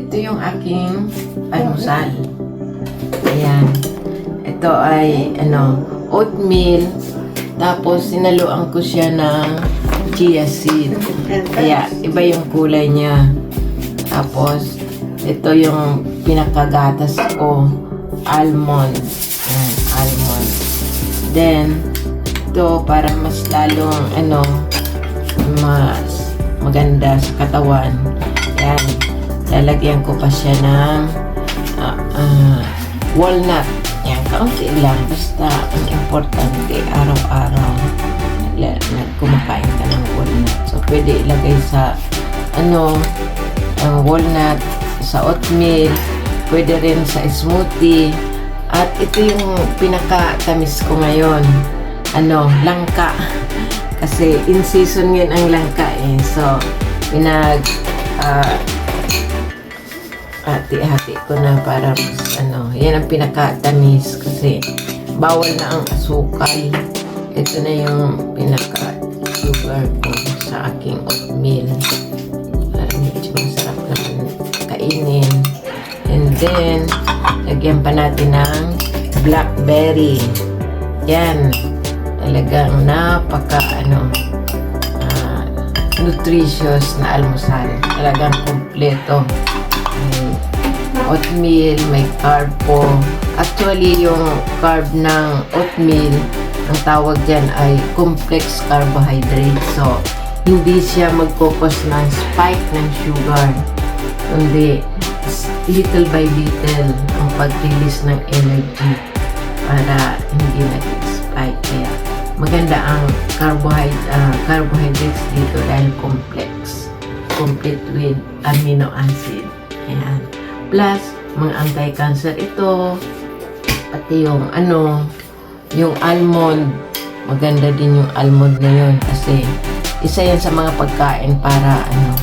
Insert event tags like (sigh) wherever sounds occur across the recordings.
Ito yung aking almusal. Ayan. Ito ay, ano, oatmeal. Tapos, sinaluan ko siya ng chia seed. Kaya, iba yung kulay niya. Tapos, ito yung pinakagatas ko. Almond. Ayan, almond. Then, ito para mas lalong, ano, mas maganda sa katawan. Ayan. Lalagyan ko pa siya ng ah, ah, walnut. Yan, kaunti lang. Basta, ang importante, araw-araw, nagkumakain ka ng walnut. So, pwede ilagay sa, ano, ang walnut, sa oatmeal, pwede rin sa smoothie. At ito yung pinaka-tamis ko ngayon. Ano, langka. Kasi in season ngayon ang langka eh. So, pinag, ah, hati-hati ko na para mas ano, yan ang pinaka-tamis kasi bawal na ang asukal. Ito na yung pinaka-sugar ko sa aking oatmeal. Para medyo masarap naman kainin. And then, lagyan pa natin ng blackberry. Yan. Talagang napaka ano, ah, nutritious na almusal. Talagang kompleto oatmeal, may carb po. Actually, yung carb ng oatmeal, ang tawag dyan ay complex carbohydrate. So, hindi siya mag-focus ng spike ng sugar. Kundi, little by little ang pag-release ng energy para hindi nag-spike. Kaya, maganda ang carbohydrate, carbohydrates dito dahil complex. Complete with amino acid. Ayan. Plus, mga anti-cancer ito. Pati yung ano, yung almond. Maganda din yung almond na yun kasi isa yan sa mga pagkain para ano,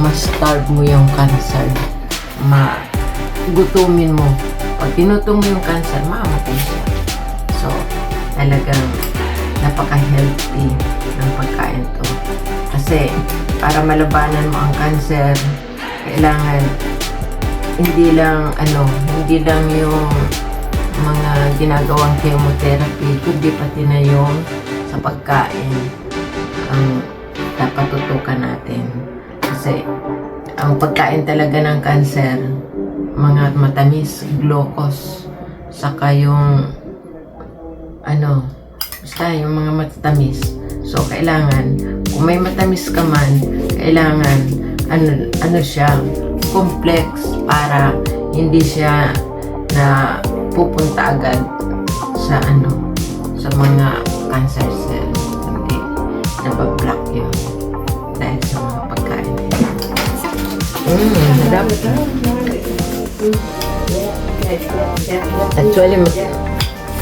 ma-starve mo yung cancer. Ma gutumin mo. Pag tinutom mo yung cancer, mamatay siya. So, talagang napaka-healthy ng pagkain to. Kasi, para malabanan mo ang cancer, kailangan hindi lang ano, hindi lang yung mga ginagawang chemotherapy, kundi pati na yung sa pagkain ang dapat tutukan natin. Kasi ang pagkain talaga ng cancer, mga matamis, glucose, saka yung ano, basta yung mga matamis. So, kailangan, kung may matamis ka man, kailangan, ano, ano siya, complex para hindi siya na pupunta agad sa ano, sa mga cancer cell. Hindi, nabablock yun dahil sa mga pagkain. Mm, madami. Actually,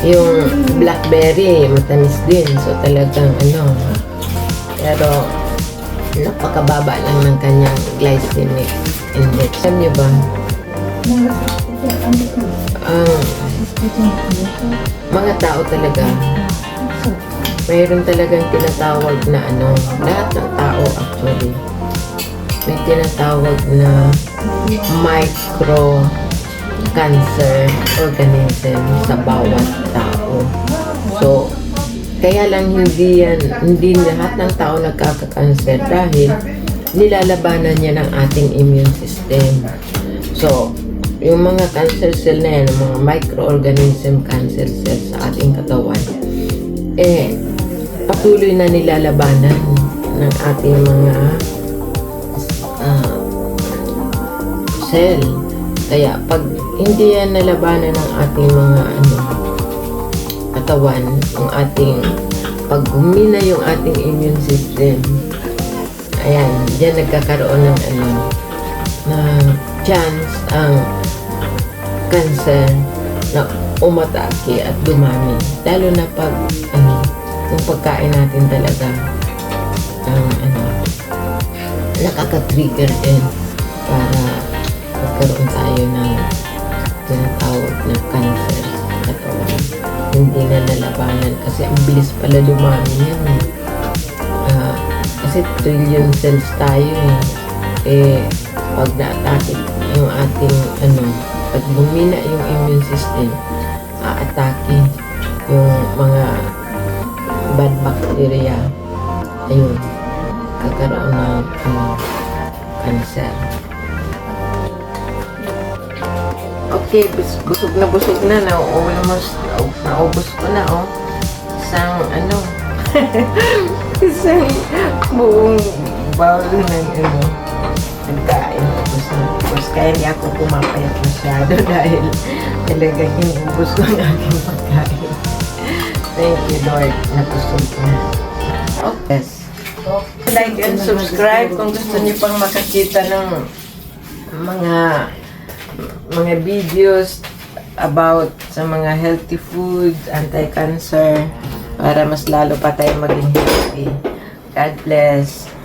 yung blackberry, matamis din. So, talagang ano, pero napakababa lang ng kanyang glycemic index. Alam niyo ba, ang mga tao talaga, mayroon talagang tinatawag na ano, lahat ng tao actually, may tinatawag na micro cancer organism sa bawat tao. So, kaya lang hindi yan, hindi lahat ng tao nagkaka-cancer dahil nilalabanan niya ng ating immune system. So, yung mga cancer cell na yan, mga microorganism cancer cells sa ating katawan, eh, patuloy na nilalabanan ng ating mga ah, cell. Kaya pag hindi yan nalabanan ng ating mga ano katawan, ang ating pag humina yung ating immune system, ayan, diyan nagkakaroon ng ano na chance ang cancer na umatake at dumami. Lalo na pag ano, yung pagkain natin talaga ang ano nakaka-trigger din para magkaroon tayo ng tinatawag na cancer sa katawan. Hindi na nalabanan kasi ang bilis pala dumami yan eh. Ah, kasi trillion cells tayo eh. Eh, pag na-atake yung ating ano, pag bumina yung immune system, aatake yung mga bad bacteria. Ayun, kakaroon ng ano, cancer. Okay, bus- busog na busog na. Na almost, naubos ko na, oh. Isang, ano, (laughs) isang buong bowl ng, ano, nagkain. Ubus na ubus. Kaya hindi ako pumapayat masyado (laughs) dahil talagang inubos ko ang aking pagkain. Thank you, Lord. Natusog ko na. Okay. Like and subscribe kung gusto niyo pang makakita ng mga mga videos about sa mga healthy foods, anti-cancer, para mas lalo pa tayo maging healthy. God bless.